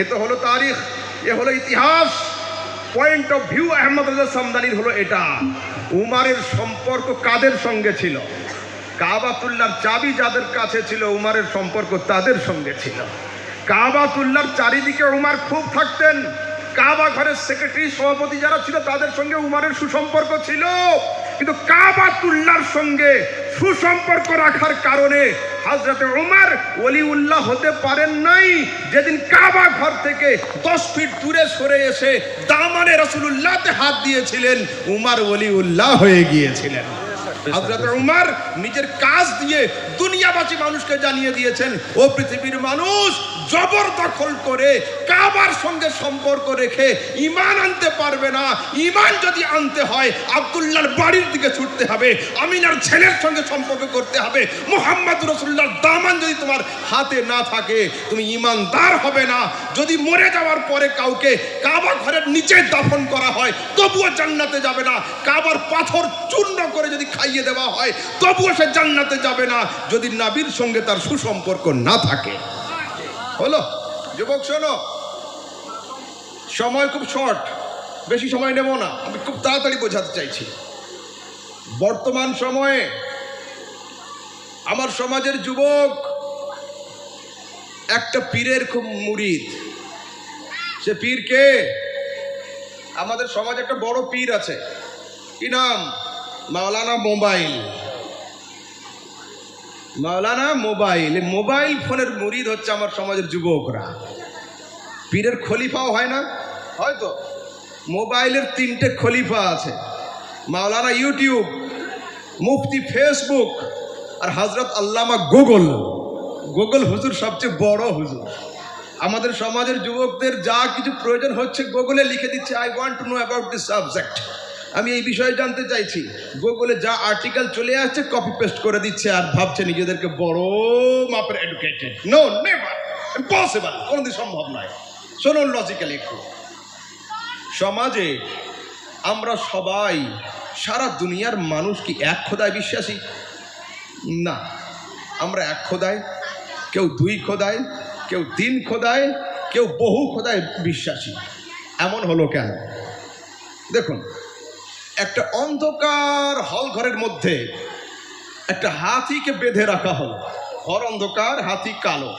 এ তো হলো তারিখ, এ হলো ইতিহাস। পয়েন্ট অফ ভিউ আহমদ রাজা সামদানির হলো এটা। উমারের সম্পর্ক কাদের সঙ্গে ছিল? কাবাতুল্লার চাবি যাদের কাছে ছিল, উমারের সম্পর্ক তাদের সঙ্গে ছিল। কাবাতুল্লার চারিদিকে উমার খুব থাকতেন। কাবা ঘরের সেক্রেটারি সভাপতি যারা ছিল, তাদের সঙ্গে উমারের সুসম্পর্ক ছিল। কিন্তু কাবাতুল্লার সঙ্গে সুসম্পর্ক রাখার কারণে হাজরতে উমার ওলিউল্লাহ হতে পারেন নাই। যেদিন কাবা ঘর থেকে দশ ফিট দূরে সরে এসে দামানে রসুল্লাহতে হাত দিয়েছিলেন, উমার ওলিউল্লাহ হয়ে গিয়েছিলেন। হজরত উমার নিজের কাজ দিয়ে দুনিয়াবাসী মানুষকে জানিয়ে দিয়েছেন ও পৃথিবীর মানুষ জবরদখল করে কাবার সঙ্গে সম্পর্ক রেখে ইমান আনতে পারবে না। ইমান যদি আনতে হয় আব্দুল্লাহর বাড়ির দিকে ছুটতে হবে আমিনার ছেলের সঙ্গে সম্পর্ক করতে হবে মোহাম্মদ রসুল্লাহর দামান যদি তোমার হাতে না থাকে তুমি ইমানদার হবে না। যদি মরে যাওয়ার পরে কাউকে কাবা ঘরের নিচে দাফন করা হয় তবুও জান্নাতে যাবে না। কাবার পাথর চূর্ণ করে যদি খাইয়ে দেওয়া হয়, তবুও সে জান্নাতে যাবে না যদি নাবির সঙ্গে তার সুসম্পর্ক না থাকে। হলো? যুবক, শোনো। সময় খুব শর্ট বেশি সময় নেব না, আমি খুব তাড়াতাড়ি বোঝাতে চাইছি। বর্তমান সময়ে আমার সমাজের যুবক একটা পীরের খুব মুরিদ। সে পীর কে? আমাদের সমাজে একটা বড় পীর আছে। কি নাম? Maulana mobile. Maulana mobile. Mobile ফোনের মুরিদ হচ্ছে আমার সমাজের যুবকরা। পীরের খলিফাও হয় না? হয়তো মোবাইলের তিনটে খলিফা আছে। মাওলানা ইউটিউব, মুফতি ফেসবুক আর হজরত আল্লামা গুগল। গুগল হুজুর সবচেয়ে বড় হুজুর। আমাদের সমাজের যুবকদের যা কিছু প্রয়োজন হচ্ছে গুগলে লিখে দিচ্ছে I want to know about this subject আমি এই বিষয়ে জানতে চাইছি। গুগলে যা আর্টিকেল চলে আসছে কপি পেস্ট করে দিচ্ছে আর ভাবছে নিজেদেরকে বড় মাপের এডুকেটেড নো নেভার ইম্পসিবল কোনোদিন সম্ভব নয়। শোনুন লজিক্যালি একটু। সমাজে আমরা সবাই, সারা দুনিয়ার মানুষ কি এক খোদায় বিশ্বাসী? না। আমরা এক খোদায়, কেউ দুই খোদায়, কেউ তিন খোদায়, কেউ বহু খোদায় বিশ্বাসী। এমন হলো কেন? দেখুন একটা অন্ধকার হল ঘরের মধ্যে একটা হাতিকে বেঁধে রাখা হলো। ঘর অন্ধকার, হাতি কালো।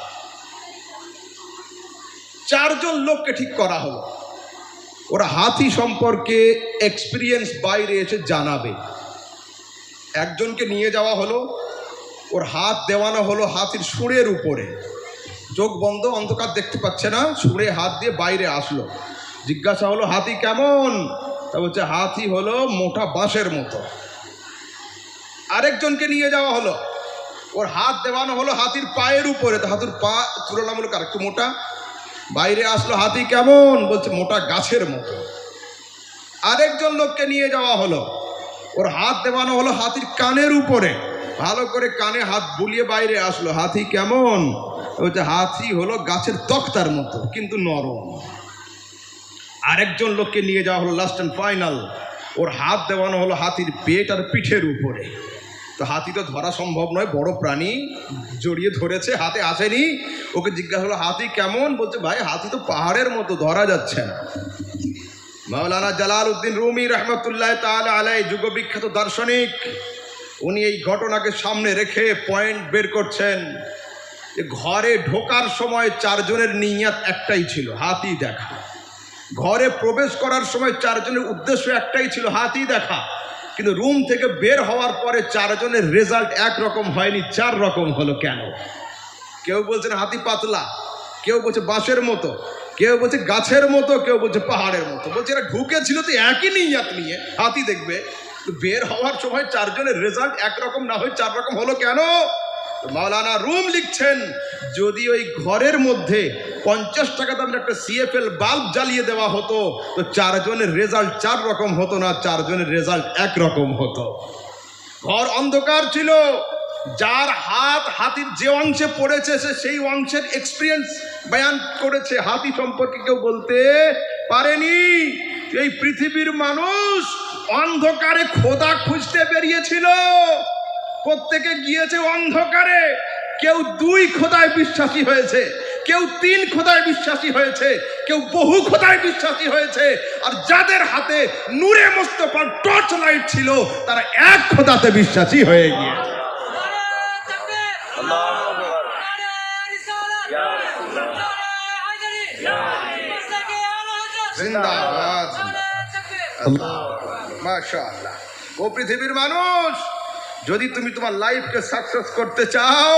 চারজন লোককে ঠিক করা হলো। ওরা হাতি সম্পর্কে এক্সপিরিয়েন্স বাইরে এসে জানাবে। একজনকে নিয়ে যাওয়া হলো। ওর হাত দেওয়ানো হলো হাতির সুরের উপরে। চোখ বন্ধ, অন্ধকার দেখতে পাচ্ছে না। সুরে হাত দিয়ে বাইরে আসলো। জিজ্ঞাসা হলো, হাতি কেমন? তা বলছে, হাতি হলো মোটা বাঁশের মতো। আরেকজনকে নিয়ে যাওয়া হলো। ওর হাত দেওয়ানো হলো হাতির পায়ের উপরে। তো হাতির পা তুলনামূলক আর একটু মোটা। বাইরে আসলো হাতি কেমন? বলছে, মোটা গাছের মতো। আরেকজন লোককে নিয়ে যাওয়া হলো। ওর হাত দেওয়ানো হলো হাতির কানের উপরে। ভালো করে কানে হাত বুলিয়ে বাইরে আসলো। হাতি কেমন? বলছে, হাতি হলো গাছের তক্তার মতো, কিন্তু নরম। আরেকজন লোককে নিয়ে যাওয়া হলো লাস্ট অ্যান্ড ফাইনাল ওর হাত দেওয়ানো হলো হাতির পেট আর পিঠের উপরে। তো হাতি তো ধরা সম্ভব নয়, বড় প্রাণী জড়িয়ে ধরেছে, হাতে আসেনি। ওকে জিজ্ঞাসা হলো, হাতি কেমন? বলছে, ভাই, হাতি তো পাহাড়ের মতো, ধরা যাচ্ছে না। মাওলানা জালাল উদ্দিন রুমি রহমতুল্লাহ তাআলা আলাই যুগ বিখ্যাত দার্শনিক, উনি এই ঘটনাকে সামনে রেখে পয়েন্ট বের করছেন যে ঘরে ঢোকার সময় চারজনের নিয়াত একটাই ছিল, হাতি দেখা। ঘরে প্রবেশ করার সময় চারজনের উদ্দেশ্য একটাই ছিল হাতি দেখা। কিন্তু রুম থেকে বের হওয়ার পরে চারজনের রেজাল্ট একরকম হয়নি, চার রকম হলো কেন? কেউ বলছেন হাতি পাতলা, কেউ বলছে বাঁশের মতো, কেউ বলছে গাছের মতো, কেউ বলছে পাহাড়ের মতো। বলছে এরা ঢুকেছিল তো একই নিয়াত নিয়ে, হাতি দেখবে। বের হওয়ার সময় চারজনের রেজাল্ট একরকম না হয়ে চার রকম হলো কেন? মাওলানা রুম লিখছেন, যদি ওই ঘরের মধ্যে পঞ্চাশ টাকা দামের একটা সিএফএল বাল্ব জ্বালিয়ে দেওয়া হতো, তো চারজনের রেজাল্ট চার রকম হতো না, চারজনের রেজাল্ট একরকম হতো। ঘর অন্ধকার ছিল, যার হাত হাতির যে অংশে পড়েছে, সে সেই অংশের এক্সপিরিয়েন্স বয়ান করেছে। হাতি সম্পর্কে কেউ বলতে পারেনি। এই পৃথিবীর মানুষ অন্ধকারে খোদা খুঁজতে বেরিয়েছিল। প্রত্যেকে গিয়েছে অন্ধকারে। কেউ দুই খোদায় বিশ্বাসী হয়েছে কেউ তিন খোদায় বিশ্বাসী হয়েছে কেউ বহু খোদায় বিশ্বাসী হয়েছে আর যাদের হাতে নূরে মোস্তফার টর্চ লাইট ছিল তারা এক খোদাতে বিশ্বাসী হয়ে গিয়েছে। জিন্দাবাদ। মাশাআল্লাহ। ও পৃথিবীর মানুষ। যদি তুমি তোমার লাইফকে সাকসেস করতে চাও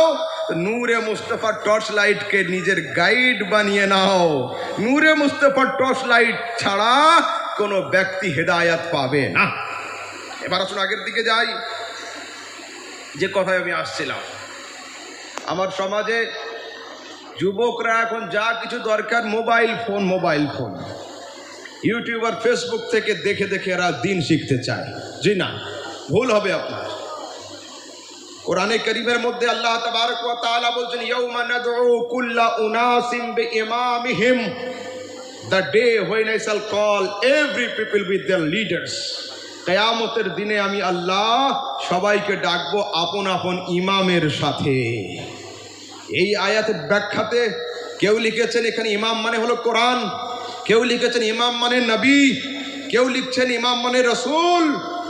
নূরে মুস্তফার টর্চ লাইটকে নিজের গাইড বানিয়ে নাও। নূরে মুস্তফার টর্চ লাইট ছাড়া কোনো ব্যক্তি হেদায়াত পাবে না। এবার আসুন আগের দিকে যাই। যে কথায় আমি আসছিলাম, আমার সমাজে যুবকরা এখন যা কিছু দরকার mobile phone mobile phone YouTube আর ফেসবুক থেকে দেখে দেখে এরা দিন শিখতে চায়। জি না, ভুল হবে আপনার। কোরআনে করিমের মধ্যে আল্লাহ তাবারক ওয়া তাআলা বলছেন, ইয়াউমা নাদউ কুল্লা উনাসিম বিইমামিহিম। The day when I call every people with their leaders কেয়ামতের দিনে আমি আল্লাহ সবাইকে ডাকবো আপন আপন ইমামের সাথে। এই আয়াতের ব্যাখ্যাতে কেউ লিখেছেন এখানে ইমাম মানে হলো কোরআন, কেউ লিখেছেন ইমাম মানে নবী, কেউ লিখছেন ইমাম মানে রসুল।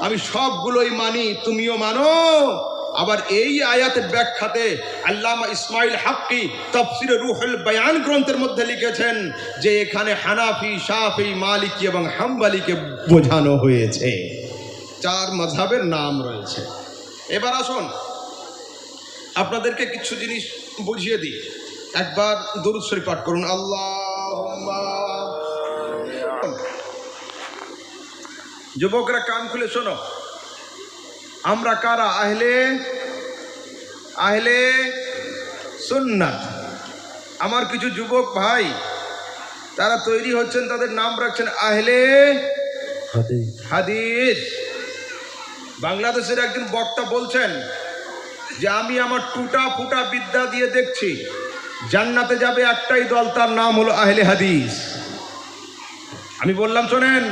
আমি সবগুলোই মানি, তুমিও মানো। আবার এই আয়াতের ব্যাখ্যাতে আল্লামা ইসমাইল হাক্কি তফসির রুহুল বয়ান গ্রন্থের মধ্যে লিখেছেন যে এখানে হানাফি, শাফি, মালিকি এবং হাম্বালিকে বোঝানো হয়েছে। চার মজহাবের নাম রয়েছে। এবার আসুন, আপনাদেরকে কিছু জিনিস বুঝিয়ে দিই। একবার দরুদ শরীফ পাঠ করুন। আল্লাহ যুবকরা কান খুলে শোনো। আমরা কারা? আহলে আহলে সুন্নাত। আমার কিছু যুবক ভাই তারা তৈরি হচ্ছেন তাদের নাম রাখছেন আহলে হাদিস। বাংলাদেশের একজন বক্তা বলছেন যে আমি আমার টুটা ফুটা বিদ্যা দিয়ে দেখছি জান্নাতে যাবে একটাই দল তার নাম হলো আহলে হাদিস। আমি বললাম শোনেন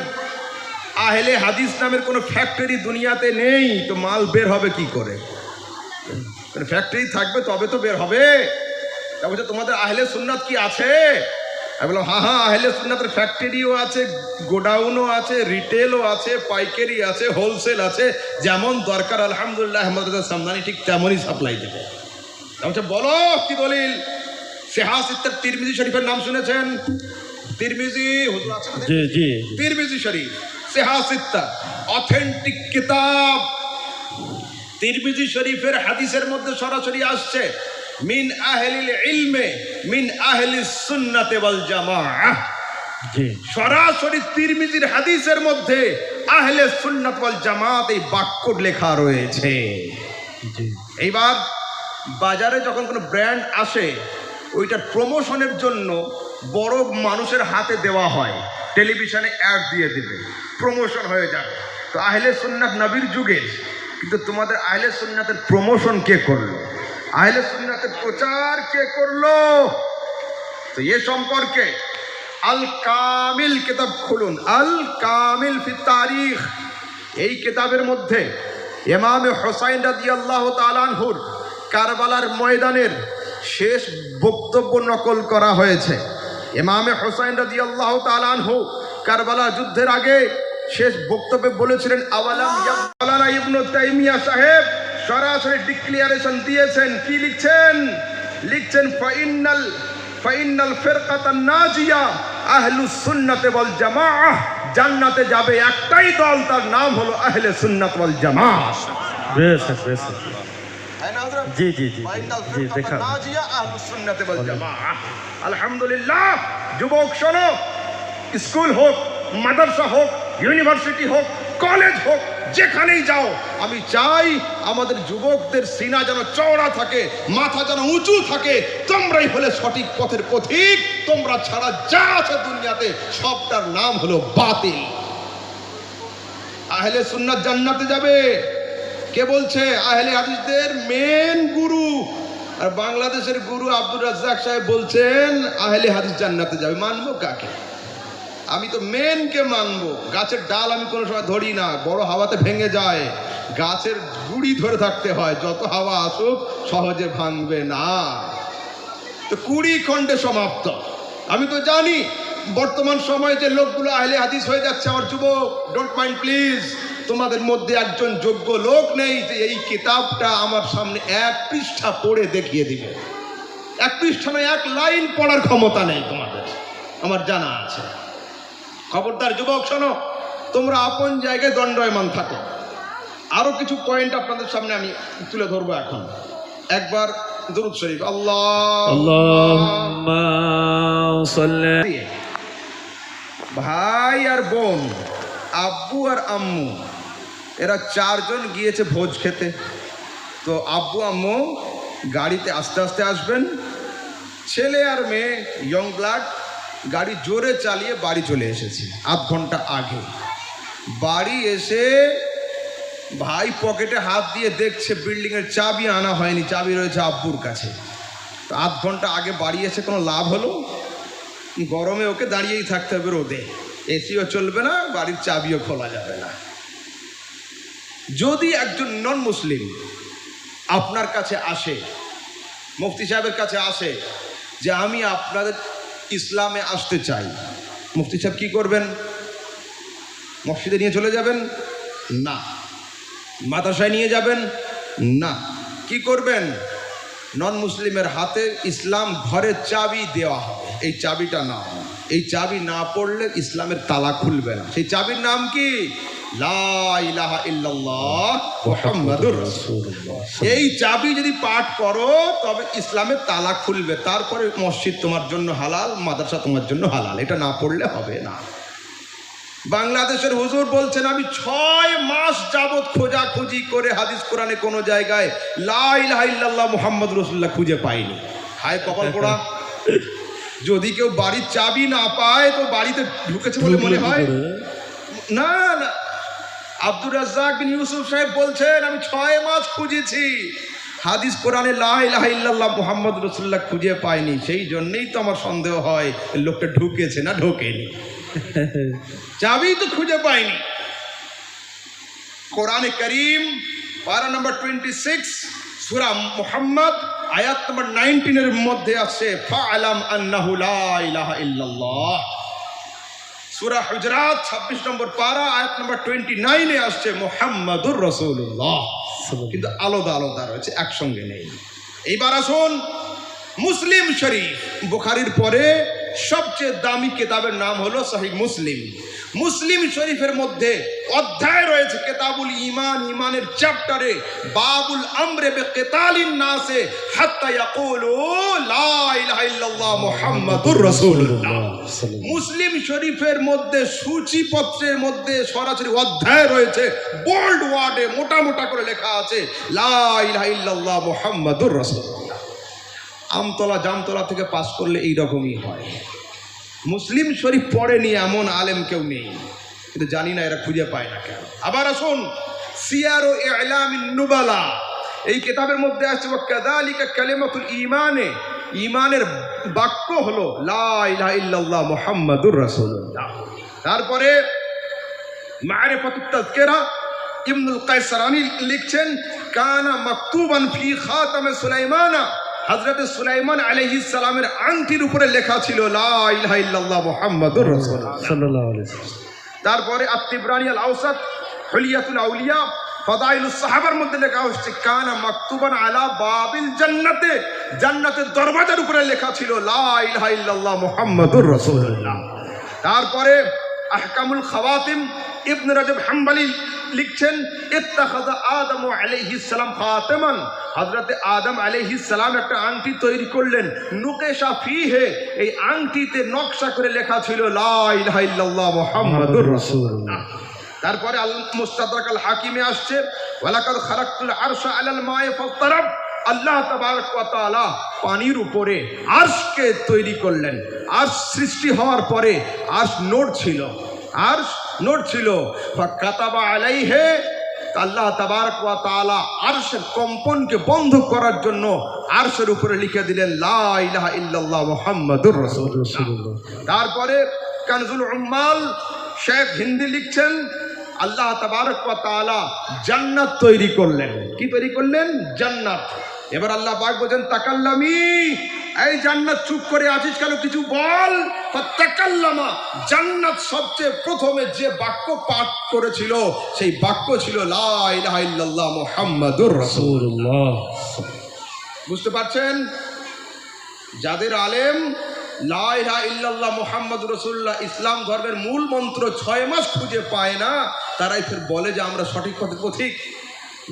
আহলে হাদিস নামের কোনো ফ্যাক্টরি দুনিয়াতে নেই তো মাল বের হবে কি করে? ফ্যাক্টরি থাকবে তবে তো বের হবে। তা বলছে তোমাদের আহলে সুন্নাত কি আছে? আমি বললাম হ্যাঁ হ্যাঁ আহলে সুন্নাতের ফ্যাক্টরিও আছে গোডাউনও আছে রিটেলও আছে পাইকারি আছে হোলসেল আছে যেমন দরকার আলহামদুলিল্লাহ আমাদের সামদানি ঠিক তেমনই সাপ্লাই দেবে। বলছে বলো কি দলিল? সেহাস ইত্যাদ তিরমিজি শরীফের নাম শুনেছেন? তিরমিজি জি জি। তিরমিজি শরীফ। সেহাসিত্তা অথেন্টিক কিতাব। তিরমিজি শরীফের হাদিসের মধ্যে সরাসরি আসছে মিন আহলিল ইলমে মিন আহলিস সুন্নাতে ওয়াল জামাআহ জি। সরাসরি তিরমিজির হাদিসের মধ্যে আহলে সুন্নাত ওয়াল জামাত এই বাক্য লেখা রয়েছে। জি। এইবার বাজারে যখন কোনো ব্র্যান্ড আসে ওইটার প্রমোশনের জন্য বড় মানুষের হাতে দেওয়া হয়। টেলিভিশনে অ্যাড দিয়ে দিবে। প্রমোশন হয়ে যাবে। তো আহলে সুন্নাত নবীর যুগে, কিন্তু তোমাদের আহলে সুন্নাতের প্রমোশন কে করল? আহলে সুন্নাতের প্রচার কে করল? তো এ সম্পর্কে আল কামিল কিতাব খুলুন। আল কামিল ফি তারিখ। এই কিতাবের মধ্যে ইমামে হোসাইন রাদিয়াল্লাহু তালানহুর কারবালার ময়দানের শেষ বক্তব্য নকল করা হয়েছে। ইমামে হোসাইন রাদিয়াল্লাহু তাআলাহু কারবালা যুদ্ধের আগে শেষ বক্তব্যে বলেছিলেন, আওয়ালাম ইয়াবলানা ইবনু তাইমিয়া সাহেব? সরাসরি ডিক্লিয়ারেশন দিয়েছেন। কি লিখছেন? লিখছেন, ফাইনাল ফাইনাল ফিরকাতান নাজিয়া, আহলুস সুন্নাতে ওয়াল জামাআহ জান্নাতে যাবে একটাই দল, তার নাম হলো আহলে সুন্নাত ওয়াল জামাআহ বেশ বেশ। সুন্নাতে ওয়াল জামাআহ আলহামদুলিল্লাহ যুবক শোনো স্কুল হোক মাদ্রাসা হোক ইউনিভার্সিটি হোক কলেজ হোক যেখানেই যাও আমি চাই আমাদের যুবকদের সিনা যেন চওড়া থাকে মাথা যেন উঁচু থাকে তোমরাই হলে সঠিক পথের পথিক তোমরা ছাড়া যা আছে দুনিয়াতে সবটার নাম হলো বাতিল। আহলে সুন্নাত জান্নাতে যাবে। কে বলছে? আহলে হাদিসদের মেন গুরু আর বাংলাদেশের গুরু আব্দুর রাজ্জাক সাহেব বলছেন, আহলে হাদিস জান্নাতে যাবে। মানবো কাকে? আমি তো মেনকে মানবো। গাছের ডাল আমি কোনো সময় ধরি না। বড় হাওয়াতে ভেঙে যায়। গাছের গুড়ি ধরে থাকতে হয়। যত হাওয়া আসুক, সহজে ভাঙবে না। তো কুড়ি খণ্ডে সমাপ্ত। আমি তো জানি, বর্তমান সময়ে যে লোকগুলো আহলে হাদিস হয়ে যাচ্ছে, আমার যুবক ডোন্ট মাইন্ড প্লিজ তোমাদের মধ্যে একজন যোগ্য লোক নেই যে এই কিতাবটা আমার সামনে এক পৃষ্ঠা পড়ে দেখিয়ে দিবে। এক পৃষ্ঠা নয় এক লাইন পড়ার ক্ষমতা নেই তোমাদের। আমার জানা আছে। খবরদার যুবক শোনো তোমরা আপন জায়গায় দণ্ডয়মান থাকো। আরও কিছু পয়েন্ট আপনাদের সামনে আমি তুলে ধরবো এখন। একবার দরুদ শরীফ। আল্লাহ। ভাই আর বোন আব্বু আর আম্মু। এরা চারজন গিয়েছে ভোজ খেতে। তো আব্বু আম্মু গাড়িতে আস্তে আস্তে আসবেন। ছেলে আর মেয়ে ইয়ং ব্লাড গাড়ি জোরে চালিয়ে বাড়ি চলে এসেছে, আধ ঘণ্টা আগে। বাড়ি এসে ভাই পকেটে হাত দিয়ে দেখছে বিল্ডিংয়ের চাবি আনা হয়নি, চাবি রয়েছে আব্বুর কাছে। তো আধ ঘণ্টা আগে বাড়ি এসে কোনো লাভ হলো? গরমে ওকে দাঁড়িয়েই থাকতে হবে রোদে? এসিও চলবে না, বাড়ির চাবিও খোলা যাবে না। যদি একজন নন মুসলিম আপনার কাছে আসে, মুফতি সাহেবের কাছে আসে যে আমি আপনাদের ইসলামে আসতে চাই, মুফতি সাহেব কি করবেন? মসজিদে নিয়ে চলে যাবেন? না। মাদ্রাসায় নিয়ে যাবেন? না। কি করবেন? নন মুসলিমের হাতে ইসলাম ঘরের চাবি দেওয়া হবে। এই চাবিটা না এই চাবি না পড়লে ইসলামের তালা খুলবে না। সেই চাবির নাম কি? এই চাবি যদি পাঠ করো তবে ইসলামের তালা খুলবে। তারপরে মসজিদ তোমার জন্য হালাল মাদ্রাসা তোমার জন্য হালাল। এটা না পড়লে হবে না। বাংলাদেশের হুজুর বলছেন আমি ছয় মাস যাবৎ খোঁজাখুঁজি করে হাদিস কোরআনে কোনো জায়গায় লাইল্লাহ মোহাম্মদ রসুল্লাহ খুঁজে পাইনি। হায় কপাল পোড়া। যদি কেউ বাড়ির চাবি না পায় তো বাড়িতে ঢুকেছে বলে মনে হয়? না না। আব্দুর রাজ্জাক বিন ইউসুফ সাহেব বলছেন আমি ছয় মাস খুঁজেছি। হাদিস কোরআনে লাহ ইল্লাল্লাহ মুহাম্মদ রসুল্লাহ খুঁজে পাইনি। সেই জন্যই তো আমার সন্দেহ হয় লোকটা ঢুকেছে না ঢোকেনি। চাবি তো খুঁজে পাইনি। কোরআনে করিম পারা নম্বর টোয়েন্টি সিক্স সুরা মোহাম্মদ আয়াত নম্বর নাইনটিনের মধ্যে আছে ফাআলাম আন্নাহু লা ইলাহা ইল্লাল্লাহ। সুরা হুজরাত ছাব্বিশ নম্বর পারা আয়াত নম্বর টোয়েন্টি নাইনে আসছে মোহাম্মদুর রসুল্লাহ কিন্তু আলাদা আলাদা রয়েছে একসঙ্গে নেই। এইবার আসুন মুসলিম শরীফ। বুখারির পরে সবচেয়ে দামি কিতাবের নাম হলো সহিহ মুসলিম। মুসলিম শরীফের মধ্যে অধ্যায় রয়েছে কেতাবুল ইমান ইমানের চ্যাপ্টারে বাবুল আমরে কেতালিন নাসে ইল্লাল্লাহ মুসলিম শরীফের মধ্যে সূচিপত্রের মধ্যে সরাসরি অধ্যায় রয়েছে বোল্ড ওয়ার্ডে মোটা মোটা করে লেখা আছে, লা ইলাহা ইল্লাল্লাহ মুহাম্মাদুর রাসূলুল্লাহ। আমতলা জামতলা থেকে পাস করলে এই রকমই হয়। মুসলিম শরীফ পড়েনি, এমন আলেম কেউ নেই। কিন্তু জানি না এরা খুঁজে পায় না কেন। আবার আসুন, সিয়ার ও নুবালা। এই কিতাবের মধ্যে আছে কাদালিকা কালিমাতুল ইমানে ইমানের বাক্য হলো, লা ইলাহা ইল্লাল্লাহ মুহাম্মাদুর রাসূলুল্লাহ। তারপরে মারিফাতুত তাযকিরা, ইবনুল কায়সারানি লিখছেন, কানা মাকতুবান ফি খাতামে সুলাইমানা। হযরত সুলাইমান আলাইহিস সালামের আংটির উপরে লেখা ছিল মুহাম্মাদুর তারপরে আল হলিয়াতুল আউলিয়া সাহাবার মধ্যে লেখা হচ্ছে কানা মাকতুবান আলা বাবিল জান্নাতে। জান্নাতের দরওয়াজার উপরে লেখা ছিল লা ইলাহা ইল্লাল্লাহ মুহাম্মাদুর রাসূলুল্লাহ। তারপরে আহকামুল খাওয়াতিম ইবনে রাজব হাম্বলি লিখছেন আদম আলাইহিস সালাম খাতামান। হযরতে আদম আলাইহিস সালাম একটা আংটি তৈরি করলেন, নুকেশা ফি হে এই আংটিতে নকশা করে লেখা ছিল তারপরে আল মুস্তাদরাক আল হাকিমে আসছে, ওয়ালাকাদ খালাকতুল আরশা আলাল মায়ে ফাতারাব আল্লাহ তাআলা পানির উপরে আরশকে তৈরি করলেন। আরশ সৃষ্টি হওয়ার পরে আরশ নোট ছিল। নোট ছিল। ফাকাতাবা আলাইহে, আল্লাহ তাবারক আরশের কম্পনকে বন্ধ করার জন্য আরশের উপরে লিখে দিলেন ইল্লাল্লাহ তারপরে কানজুল উম্মাল শেখ হিন্দি লিখছেন, আল্লাহ তাবারক জান্নাত তৈরি করলেন। কি তৈরি করলেন? জান্নাত। এবার আল্লাহ পাক বলেন তাকাল্লামি, এই জান্নাত চুপ করে আছিস কেন কিছু বল? তাকাল্লামা, জান্নাত সবচেয়ে প্রথমে যে বাক্য পাঠ করেছিল, সেই বাক্য ছিল, লা ইলাহা ইল্লাল্লাহ মুহাম্মাদুর রাসূল রাসূলুল্লাহ। বুঝতে পারছেন? যাদের আলেম, লা ইলাহা ইল্লাল্লাহ মুহাম্মদ রসুল্লাহ ইসলাম ধর্মের মূল মন্ত্র ছয় মাস খুঁজে পায় না, তারাই ফের বলে যে আমরা সঠিক পথে পথিক।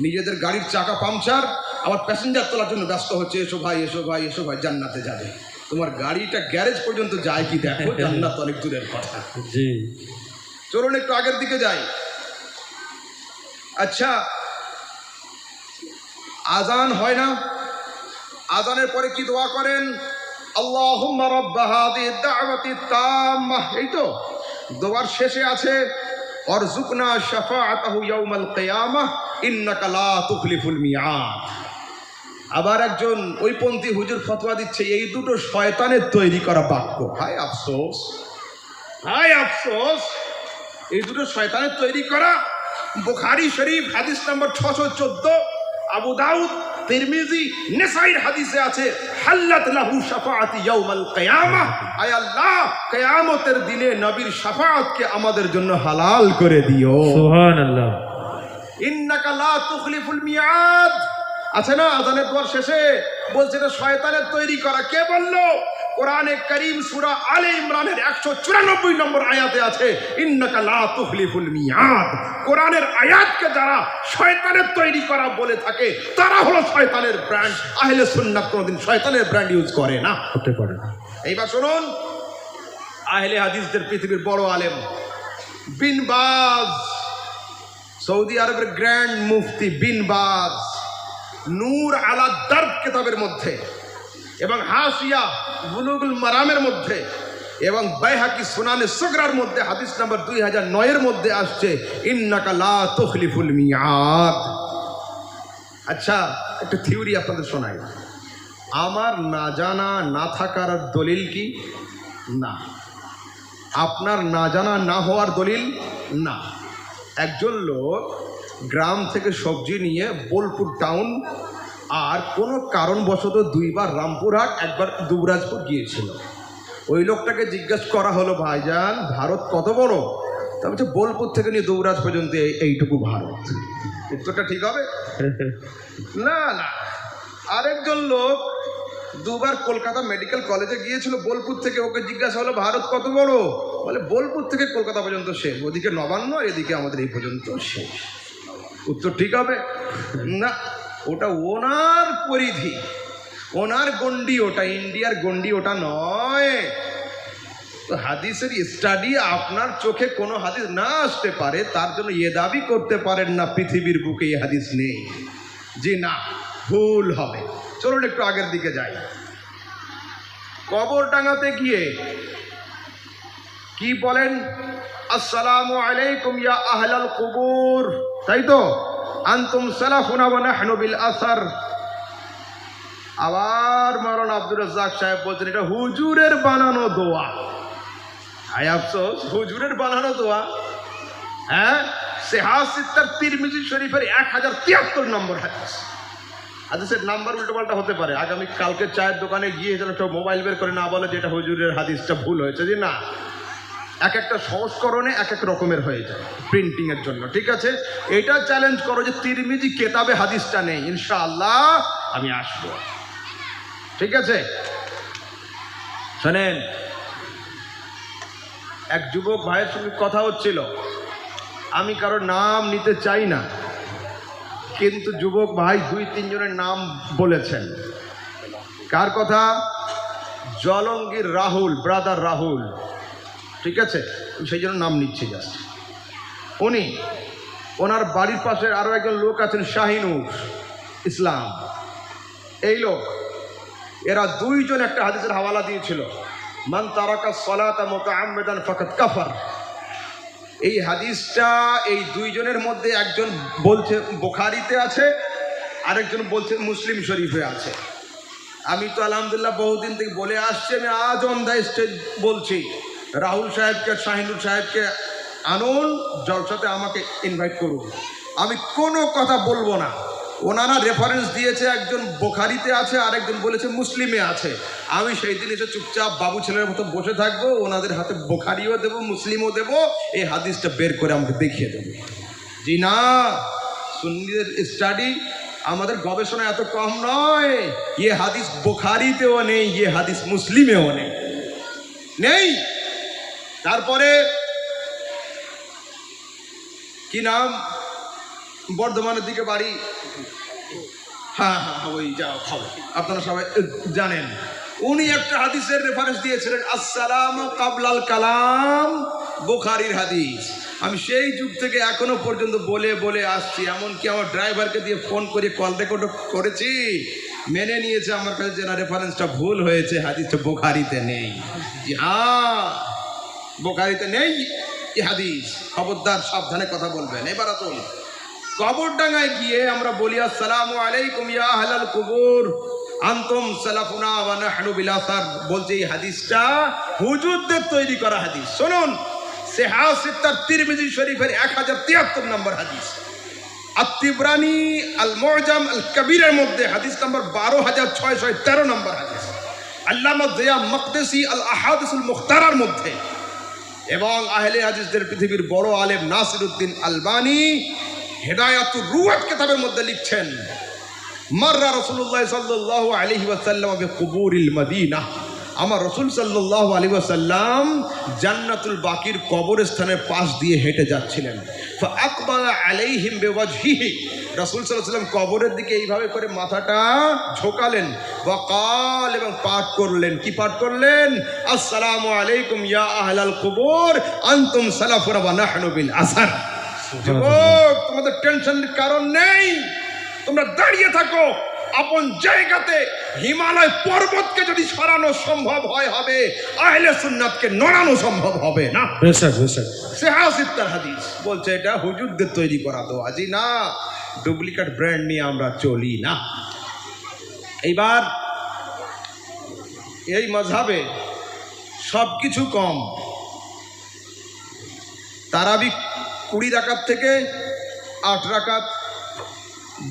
নিজেদের গাড়ির চাকা পাংচার আবার প্যাসেঞ্জার তোলার জন্য ব্যস্ত হচ্ছে এসো ভাই এসো ভাই এসো ভাই জান্নাতে যাবে। তোমার গাড়িটা গ্যারেজ পর্যন্ত যায় কি দেখো? জান্নাত অনেক দূরের কথা। জি। চলুন একটু আগের দিকে যাই। আচ্ছা আজান হয় না? আজানের পরে কি দোয়া করেন? আল্লাহুম্মা রাব্বা দাওয়াতি তাম্মাহ এই তো দোয়ার শেষে আছে অরজুকনা শাফাআতাহু ইয়াউমাল কিয়ামাহ ইন্নাকা লা তুখলিফুল মিয়াদ। আবার একজন ওইপন্থী হুজুর ফতোয়া দিচ্ছে এই দুটো শয়তানের তৈরি করা বাক্য। হায় আফসোস হায় আফসোস। এই দুটো শয়তানের তৈরি করা বুখারি শরীফ হাদিস নম্বর ছশো চোদ্দ আবু দাউদ তিরমিজি নেসাইর হাদিসে আছে হাল্লাত লাহু শাফাআতি ইয়াউমাল কিয়ামাহ আয় আল্লাহ কিয়ামতের দিনে নবীর শাফাআতকে আমাদের জন্য হালাল করে দিও। সুবহানাল্লাহ। ইন্নাকা লা তুখলিফুল মিয়াদ। আছে না আজানের পর শেষে বলছে এটা শয়তানের তৈরি করা কে বলল? কোরআনে করিম সূরা আলে ইমরানের একশো চুরানব্বই নম্বর আয়াতে আছে ইন্নাকা লা তুখলিফুল মিয়াদ। কোরআনের আয়াতকে যারা শয়তানের তৈরি করা বলে থাকে তারা হলো শয়তানের ব্র্যান্ড আহলে সুন্নাত কোনোদিন শয়তানের ব্র্যান্ড ইউজ করে না। হতে পারে না। এইবার শুনুন আহলে হাদিসদের পৃথিবীর বড় আলেম বিন বাজ সৌদি আরবের গ্র্যান্ড মুফতি বিন বাজ নূর আলা দার্ব কিতাবের মধ্যে এবং হাসিয়া বুলুগুল মারামের মধ্যে এবং বাইহাকি সুনানে সুগরার মধ্যে হাদিস নাম্বার দুই হাজার নয়ের মধ্যে আসছে, ইন্নাকা লা তুখলিফুল মিয়াদ। আচ্ছা একটা থিওরি আপনাদের শোনাই। আমার না জানা, না থাকার দলিল কি? না। আপনার না জানা, না হওয়ার দলিল? না। একজন লোক গ্রাম থেকে সবজি নিয়ে বোলপুর টাউন আর কোনো কারণবশত দুইবার রামপুরহাট একবার দুবরাজপুর গিয়েছিল। ওই লোকটাকে জিজ্ঞেস করা হলো ভাইজান ভারত কত বড়? তা বলছে বোলপুর থেকে নিয়ে দুবরাজ পর্যন্ত এই- এইটুকু ভারত। উত্তরটা ঠিক হবে? না না। আরেকজন লোক দুবার কলকাতা মেডিকেল কলেজে গিয়েছিল বোলপুর থেকে ওকে জিজ্ঞাসা হলো ভারত কত বড়? বলে বোলপুর থেকে কলকাতা পর্যন্ত শেষ। ওদিকে নবান্ন আর এদিকে আমাদের এই পর্যন্ত শেষ। উত্তর ঠিক হবে? না, ওটা ওনার পরিধি। ওনার গন্ডি ওটা ইন্ডিয়ার গন্ডি ওটা নয়। তো হাদিসের স্টাডি আপনার চোখে কোনো হাদিস না আসতে পারে, তার জন্য এ দাবি করতে পারেন না, পৃথিবীর বুকে এই হাদিস নেই। যে না, ভুল হবে। চলুন একটু আগের দিকে যাই। কবর ডাঙাতে গিয়ে কি বলেন? আসসালামু আলাইকুম ইয়া আহলাল কুবুর। তাই তো? আনতুম সালাফুনা ওয়া নাহনু বিল আসার। আবার মারান আব্দুর রাজ্জাক সাহেব বলছেন, এটা হুজুরের বানানো দোয়া। হায় আফসোস, হুজুরের বানানো দোয়া? হ্যাঁ? সেহাজ সিত্তার তিরমিজি শরীফের এক হাজার তিয়াত্তর নম্বর হাদিস। হাদিসের নাম্বার উল্টোপাল্টা হতে পারে। আগামী কালকে চায়ের দোকানে গিয়ে যেন মোবাইল বের করে না বলে যে এটা হুজুরের হাদিসটা ভুল হয়েছে যে না? এক একটা সংস্করণে এক এক রকমের হয়ে যায় প্রিন্টিং এর জন্য, ঠিক আছে? এটা চ্যালেঞ্জ করো যে তিরমিজি কেতাবে হাদিসটা নেই, ইনশাআল্লাহ আমি আসব। ঠিক আছে? শোনেন, এক যুবক ভাইয়ের সঙ্গে কথা হচ্ছিল। আমি কারও নাম নিতে চাই না, কিন্তু যুবক ভাই দুই, তিনজনের নাম বলেছেন। কার কথা? জলঙ্গির রাহুল ব্রাদার রাহুল। ঠিক আছে? সেই জন্য নাম নিচ্ছি জাস্ট উনি, ওনার বাড়ির পাশে আরও একজন লোক আছেন শাহিনুর ইসলাম। এই লোক, এরা দুইজন একটা হাদিসের হাওয়ালা দিয়েছিল। মান তারাকা সলাতা মোতামেদান ফাকাত কাফার। এই হাদিসটা এই দুইজনের মধ্যে একজন বলছে, বোখারিতে আছে, আরেকজন বলছে মুসলিম শরীফে আছে। আমি তো আলহামদুলিল্লাহ বহুদিন থেকে বলে আসছি, আমি আজ অন দ্য স্টেজ বলছি। রাহুল সাহেবকে শাহিনুর সাহেবকে আনুন, জলসাতে আমাকে ইনভাইট করুন। আমি কোনো কথা বলব না। ওনারা রেফারেন্স দিয়েছে, একজন বোখারিতে আছে আর একজন বলেছে মুসলিমে আছে। আমি সেই দিন এসে চুপচাপ বাবু ছেলের মতো বসে থাকব, ওনাদের হাতে বোখারিও দেবো, মুসলিমও দেবো, এই হাদিসটা বের করে আমাকে দেখিয়ে দেবো। জি না, সুন্নিদের স্টাডি আমাদের গবেষণা এত কম নয়। ইয়ে হাদিস বোখারিতেও নেই ইয়ে হাদিস মুসলিমেও নেই। নেই! তারপরে কি নাম? বর্ধমানের দিকে বাড়ি? হ্যাঁ হ্যাঁ হ্যাঁ, ওই যাও খাও। আপনারা সবাই জানেন। উনি একটা হাদিসের রেফারেন্স দিয়েছিলেন আসসালাম কাবলাল কালাম বোখারির হাদিস। আমি সেই যুগ থেকে এখনও পর্যন্ত বলে বলে আসছি। এমনকি আমার ড্রাইভারকে দিয়ে ফোন করে কল রেকর্ড করেছি। মেনে নিয়েছে আমার কাছে যে রেফারেন্সটা ভুল হয়েছে হাদিসটা বোখারিতে নেই। হ্যাঁ। বোখারিতে নেই হাদিস। খবরদার সাবধানে কথা বলবেন। এবার আসুন। কবরডাঙ্গায় গিয়ে আমরা বলি, আসসালামু আলাইকুম ইয়া কুবুর। আনতুম সালাফুনা ওয়া নাহনু বিল আসার। বলছে এই হাদিসটা হুজুরদের তৈরি করা হাদিস। শুনুন সেহাসিত্তার তিরমিজি শরীফের এক হাজার তিয়াত্তর নম্বর হাদিস। আত্তিবরানি আল মজাম আল কবিরের মধ্যে হাদিস নম্বর বারো হাজার ছয়শো তেরো নম্বর হাদিস। আল্লামা জিয়া মকদেসি আল আহাদিসুল মুখতারার মধ্যে এবং আহলে হাদিসদের পৃথিবীর বড় আলেম নাসির উদ্দিন আলবানি হেদায়াতুর রুয়াত কিতাবের মধ্যে লিখছেন, মাররা রসুল্লাহ সাল্লাহ আলহি ওয়াসাল্লাম কুবুরিল মদিনা। আমার রসুল সাল্লাহ আলী ওয়াসাল্লাম জান্নাতুল বাকির কবরস্থানের পাশ দিয়ে হেঁটে যাচ্ছিলেন। আকবর আলাইহিম বেওয়াজহিহি। রসুল সাল্লাহ সাল্লাম কবরের দিকে এইভাবে করে মাথাটা ঝোকালেন। ওয়াকাল এবং পাঠ করলেন। কি পাঠ করলেন? আসসালামু আলাইকুম ইয়া আহলাল কুবুর আনতুম সালাফুনা ওয়া নাহনু বিল আসার। তোমাদের টেনশনের কারণ নেই। তোমরা দাঁড়িয়ে থাকো। আপন জায়গাতে হিমালয় পর্বতকে যদি সরানো সম্ভব হয় হবে। আহলে সুন্নাতকে নড়ানো সম্ভব হবে না। বেশক সেহাসিত্তার হাদিস বলছে এটা হুজুরদের তৈরি করা তো আজি না ডুপ্লিকেট ব্র্যান্ড নিয়ে আমরা চলি না। এইবার এই মজাবে সব কিছু কম। তারাবি কুড়ি রাকাত থেকে আট রাকাত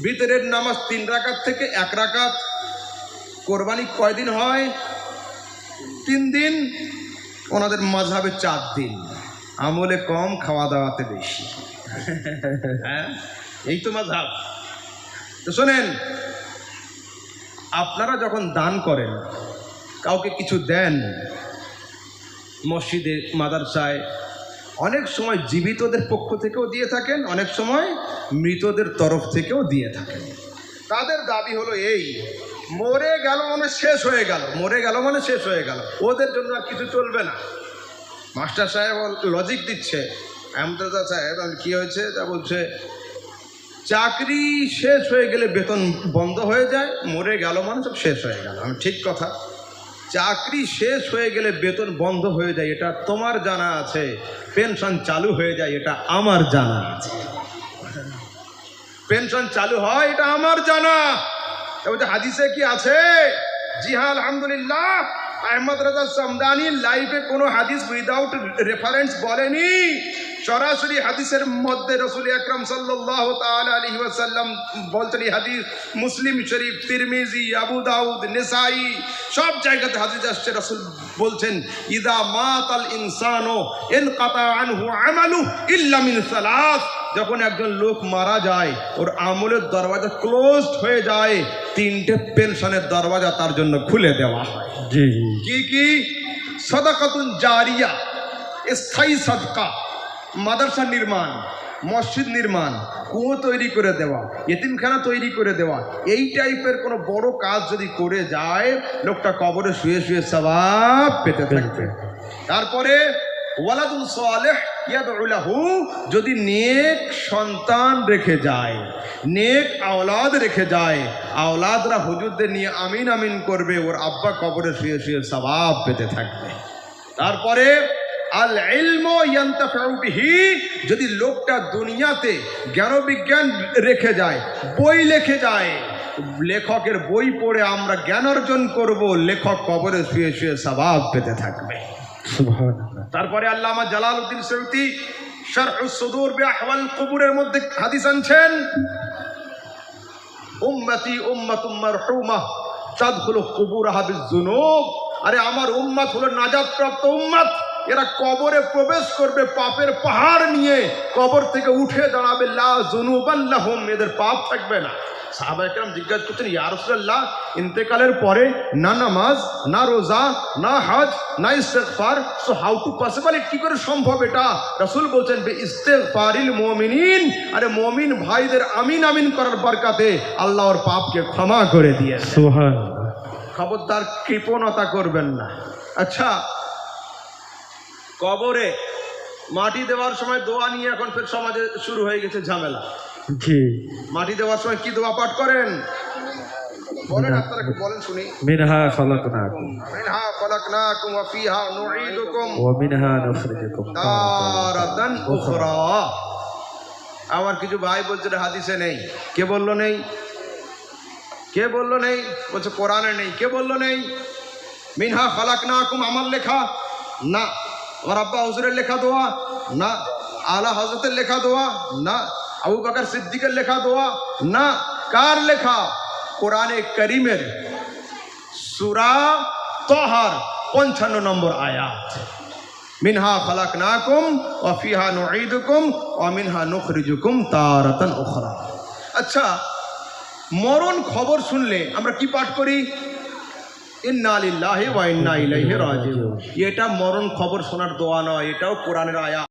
ভিতরের নামাজ তিন রাকাত থেকে এক রাকাত। কোরবানি কয়দিন হয়? তিন দিন। ওনাদের মাঝাবে চার দিন। আমলে কম খাওয়া দাওয়াতে বেশি। হ্যাঁ? এই তো মাঝাব তো শোনেন, আপনারা যখন দান করেন, কাউকে কিছু দেন, মসজিদে, মাদারসায় অনেক সময় জীবিতদের পক্ষ থেকেও দিয়ে থাকেন, অনেক সময় মৃতদের তরফ থেকেও দিয়ে থাকেন। তাদের দাবি হলো এই, মরে গেল মানে শেষ হয়ে গেল, মরে গেল মানে শেষ হয়ে গেল, ওদের জন্য আর কিছু চলবে না। মাস্টার সাহেব লজিক দিচ্ছে আহমদাদা সাহেব কী হয়েছে, তা বলছে, চাকরি শেষ হয়ে গেলে বেতন বন্ধ হয়ে যায়, মরে গেল মানে সব শেষ হয়ে গেল। আমি ঠিক কথা। চাকরি শেষ হয়ে গেলে বেতন বন্ধ হয়ে যায়, এটা তোমার জানা আছে। পেনশন চালু হয়ে যায়, এটা আমার জানা আছে। পেনশন চালু হয়, এটা আমার জানা। হাদিসে কি আছে? জি হ্যাঁ আলহামদুলিল্লাহ। আহমদ রাজা সামদানি লাইফে কোনো হাদিস উইদাউট রেফারেন্স বলেনি। সরাসরি হাদিসের মধ্যে রসুল আকরম সাল্লাহ আলী ওয়াসাল্লাম হাদিস মুসলিম শরীফ তিরমিজি আবু দাউদ নেসাই সব জায়গাতে হাদিস আসছে। রসুল বলছেন ইদা মাত আল ইনসানো এন কাতা আনহু আমালু ইল্লা মিন সালাস। যখন একজন লোক মারা যায় ওর আমলের দরওয়াজা ক্লোজড হয়ে যায় তিনটে পেনশনের দরওয়াজা তার জন্য খুলে দেওয়া হয়। কি কি? সদাকাতুন জারিয়া স্থায়ী সদকা। মাদ্রাসা নির্মাণ মসজিদ নির্মাণ কুয়ো তৈরি করে দেওয়া এতিমখানা তৈরি করে দেওয়া এই টাইপের কোনো বড় কাজ যদি করে যায় লোকটা কবরে শুয়ে শুয়ে সবাব পেতে থাকবে। তারপরে ওয়ালাদুল সালেহ ইয়াদউলাহু যদি নেক সন্তান রেখে যায় নেক আওলাদ রেখে যায় আওলাদরা হুজুরদের নিয়ে আমিন আমিন করবে ওর আব্বা কবরে শুয়ে শুয়ে সবাব পেতে থাকবে। তারপরে আল বিহি যদি লোকটা দুনিয়াতে জ্ঞান বিজ্ঞান রেখে যায় বই লিখে যায় লেখকের বই পড়ে আমরা জ্ঞান অর্জন করব লেখক কবরে শুয়ে শুয়ে সবাব পেতে থাকবে। তারপরে আল্লামা জালালউদ্দিন সৈয়দি শারহ সুদূর বে আহওয়াল কবুরের মধ্যে হাদিস আনছেন উম্মতি উম্মাতুম মারহুমা তাদখুলু কুবুরাহা বিযুনুব আরে আমার উম্মত হলো নাজাদ প্রাপ্ত উম্মত। এরা কবরে প্রবেশ করবে পাপের পাহাড় নিয়ে। কবর থেকে উঠে দাঁড়াবে লা জুনুবান লাহুম এদের পাপ থাকবে না। সাহাবা একরাম জিজ্ঞাসা করছেন ইয়া রাসূলুল্লাহ ইন্তেকালের পরে না নামাজ না রোজা না হজ না ইস্তেগফার সো হাউ টু পসিবল কি করে সম্ভব এটা? রাসূল বলছেন বে ইস্তেগফারিল মুমিনিন। আরে মুমিন ভাইদের আমিন আমিন করার বরকতে আল্লাহ ওর পাপকে ক্ষমা করে দিয়েছে। সুবহান খবরদার কৃপণতা করবেন না। আচ্ছা কবরে মাটি দেওয়ার সময় দোয়া নিয়ে এখন ফের সমাজে শুরু হয়ে গেছে ঝামেলা। জি। মাটি দেওয়ার সময় কি দোয়া পাঠ করেন? বলেন আপনারা কি বলেন শুনি। মিনহা খালাকনাকুম। মিনহা খলাকনাকুম ওয়া ফিহা নুঈদুকুম। ওয়া মিনহা নুখরিজুকুম। তারাতান উখরা। আমার কিছু ভাই বলছে হাদিসে নেই। কে বলল নেই? কে বলল নেই? বলছে কোরআনে নেই। কে বলল নেই? মিনহা খালাকনাকুম আমার লেখা? না। আমার আব্বা হুজুরের লেখা দোয়া না আলা হজরতের লেখা দোয়া না আবু বাকর সিদ্দিকের লেখা দোয়া না কার লেখা কোরআনে করিমের সুরা তহার পঞ্চান্ন নম্বর আয়াত মিনহা খালাকনাকুম ওয়া ফিহা নুঈদুকুম ওয়া মিনহা নুখরিজুকুম তারাতান উখরা আচ্ছা মরণ খবর শুনলে আমরা কি পাঠ করি ইন্না লিল্লাহি ওয়া ইন্না ইলাইহি রাজিউন। এটা মরণ খবর শোনার দোয়া নয় এটাও কোরআনের আয়াত।